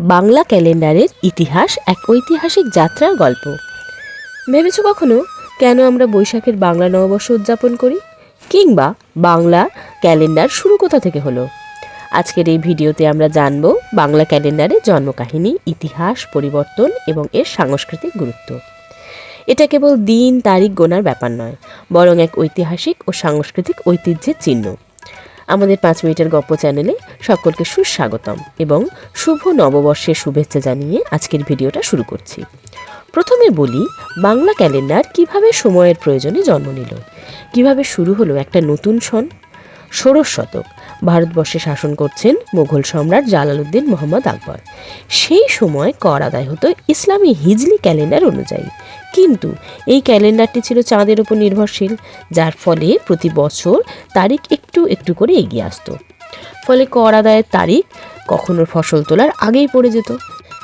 বাংলা ক্যালেন্ডারের ইতিহাস এক ঐতিহাসিক যাত্রার গল্প। ভেবেছো কখনো কেন আমরা বৈশাখের বাংলা নববর্ষ উদযাপন করি? কিংবা বাংলা ক্যালেন্ডার শুরু কোথা থেকে হলো? আজকের এই ভিডিওতে আমরা জানব বাংলা ক্যালেন্ডারের জন্মকাহিনী, ইতিহাস, পরিবর্তন এবং এর সাংস্কৃতিক গুরুত্ব। এটা কেবল দিন, তারিখ গোনার ব্যাপার নয়, বরং এক ঐতিহাসিক ও সাংস্কৃতিক ঐতিহ্যের চিহ্ন। আমাদের পাঁচ মিনিটের গপ্প চ্যানেলে সকলকে সুস্বাগতম এবং শুভ নববর্ষের শুভেচ্ছা জানিয়ে আজকের ভিডিওটা শুরু করছি। প্রথমে বলি, বাংলা ক্যালেন্ডার কীভাবে সময়ের প্রয়োজনে জন্ম নিল? কীভাবে শুরু হলো একটা নতুন সন ষোড়শ শতক। ভারতবর্ষে শাসন করছেন মুঘল সম্রাট জালালউদ্দিন মোহাম্মদ আকবর। সেই সময় কর আদায় হতো ইসলামী হিজলি ক্যালেন্ডার অনুযায়ী। কিন্তু এই ক্যালেন্ডারটি ছিল চাঁদের উপর নির্ভরশীল, যার ফলে প্রতি বছর তারিখ একটু একটু করে এগিয়ে আসতো। ফলে কর আদায়ের তারিখ কখনো ফসল তোলার আগেই পড়ে যেত।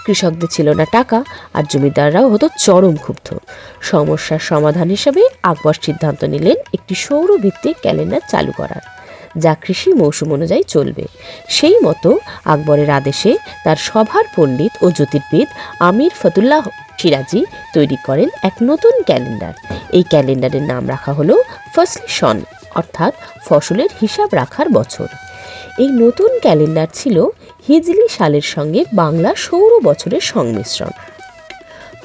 কৃষকদের ছিল না টাকা, আর জমিদাররাও হতো চরম ক্ষুব্ধ। সমস্যার সমাধান হিসেবে আকবর সিদ্ধান্ত নিলেন একটি সৌরভিত্তিক ক্যালেন্ডার চালু করার। যা কৃষি মৌসুম অনুযায়ী চলবে। সেই মতো আকবরের আদেশে তার সভার পণ্ডিত ও জ্যোতির্বিদ আমির ফতুল্লাহ সিরাজি তৈরি করেন এক নতুন ক্যালেন্ডার। এই ক্যালেন্ডারের নাম রাখা হলো ফসলি সন অর্থাৎ ফসলের হিসাব রাখার বছর। এই নতুন ক্যালেন্ডার ছিল হিজলি সালের সঙ্গে বাংলা সৌর বছরের সংমিশ্রণ।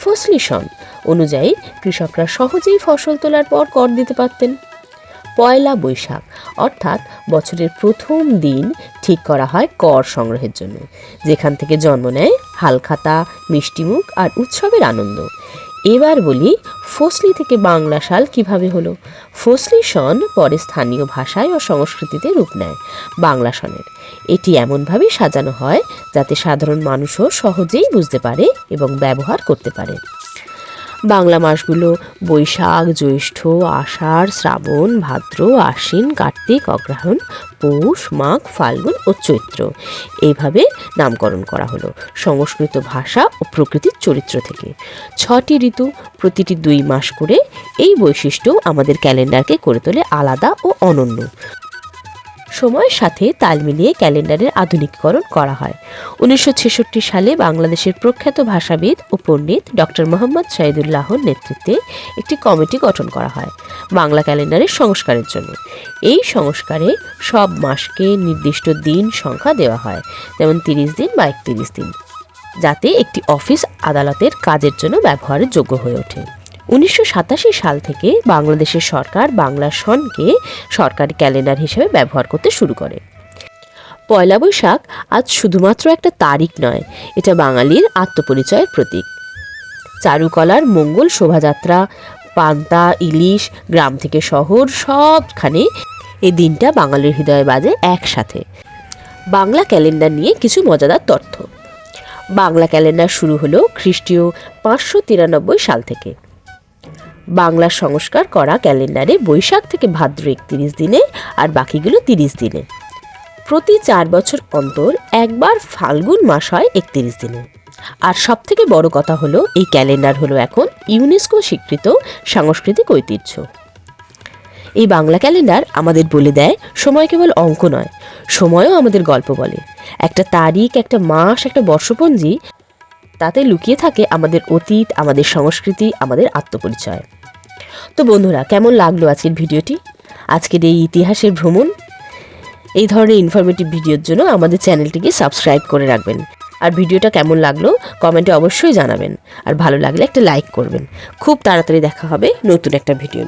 ফসলি সন অনুযায়ী কৃষকরা সহজেই ফসল তোলার পর কর দিতে পারতেন। পয়লা বৈশাখ, অর্থাৎ বছরের প্রথম দিন ঠিক করা হয় কর সংগ্রহের জন্য, যেখান থেকে জন্ম নেয় হালখাতা, মিষ্টিমুখ আর উৎসবের আনন্দ। এবার বলি ফসলি থেকে বাংলা সাল কীভাবে হলো? ফসলি সন পরে স্থানীয় ভাষায় ও সংস্কৃতিতে রূপ নেয় বাংলা সনের। এটি এমনভাবে সাজানো হয় যাতে সাধারণ মানুষও সহজেই বুঝতে পারে এবং ব্যবহার করতে পারে। বাংলা মাসগুলো বৈশাখ, জ্যৈষ্ঠ, আষাঢ়, শ্রাবণ, ভাদ্র, আশ্বিন, কার্তিক, অগ্রহায়ণ, পৌষ, মাঘ, ফাল্গুন ও চৈত্র। এইভাবে নামকরণ করা হলো সংস্কৃত ভাষা ও প্রকৃতির চরিত্র থেকে। ছটি ঋতু প্রতিটি দুই মাস করে এই বৈশিষ্ট্য আমাদের ক্যালেন্ডারকে করে তোলে আলাদা ও অনন্য। সময়ের সাথে তাল মিলিয়ে ক্যালেন্ডারের আধুনিকীকরণ করা হয়। উনিশশো ছেষট্টি সালে বাংলাদেশের প্রখ্যাত ভাষাবিদ ও পণ্ডিত ডক্টর মোহাম্মদ শহীদুল্লাহর নেতৃত্বে একটি কমিটি গঠন করা হয় বাংলা ক্যালেন্ডারের সংস্কারের জন্য। এই সংস্কারে সব মাসকে নির্দিষ্ট দিন সংখ্যা দেওয়া হয়, যেমন তিরিশ দিন বা একত্রিশ দিন, যাতে একটি অফিস আদালতের কাজের জন্য ব্যবহারের যোগ্য হয়ে ওঠে। উনিশশো সাতাশি সাল থেকে বাংলাদেশের সরকার বাংলা সনকে সরকারি ক্যালেন্ডার হিসেবে ব্যবহার করতে শুরু করে। পয়লা বৈশাখ আজ শুধুমাত্র একটা তারিখ নয়, এটা বাঙালির আত্মপরিচয়ের প্রতীক। চারুকলার মঙ্গল শোভাযাত্রা, পান্তা, ইলিশ, গ্রাম থেকে শহর সবখানে এই দিনটা বাঙালির হৃদয়ে বাজে একসাথে। বাংলা ক্যালেন্ডার নিয়ে কিছু মজাদার তথ্য। বাংলা ক্যালেন্ডার শুরু হলো খ্রিস্টীয় পাঁচশো তিরানব্বই সাল থেকে। বাংলা সংস্কার করা ক্যালেন্ডারে বৈশাখ থেকে ভাদ্র একত্রিশ দিনে আর বাকিগুলো তিরিশ দিনে। প্রতি চার বছর অন্তর একবার ফাল্গুন মাস হয় একত্রিশ দিনে। আর সব থেকে বড় কথা হলো, এই ক্যালেন্ডার হলো এখন ইউনেস্কো স্বীকৃত সাংস্কৃতিক ঐতিহ্য। এই বাংলা ক্যালেন্ডার আমাদের বলে দেয়, সময় কেবল অঙ্ক নয়, সময়ও আমাদের গল্প বলে। একটা তারিখ, একটা মাস, একটা বর্ষপঞ্জি, তাতে লুকিয়ে থাকে আমাদের অতীত, আমাদের সংস্কৃতি, আমাদের আত্মপরিচয়। তো বন্ধুরা, কেমন লাগল আজকের ভিডিওটি? আজকের এই ইতিহাসের ভ্রমণ? এই ধরনের ইনফরমেটিভ ভিডিওর জন্য আমাদের চ্যানেলটিকে সাবস্ক্রাইব করে রাখবেন। আর ভিডিওটা কেমন লাগল কমেন্টে অবশ্যই জানাবেন। আর ভালো লাগলে একটা লাইক করবেন। খুব তাড়াতাড়ি দেখা হবে নতুন একটা ভিডিও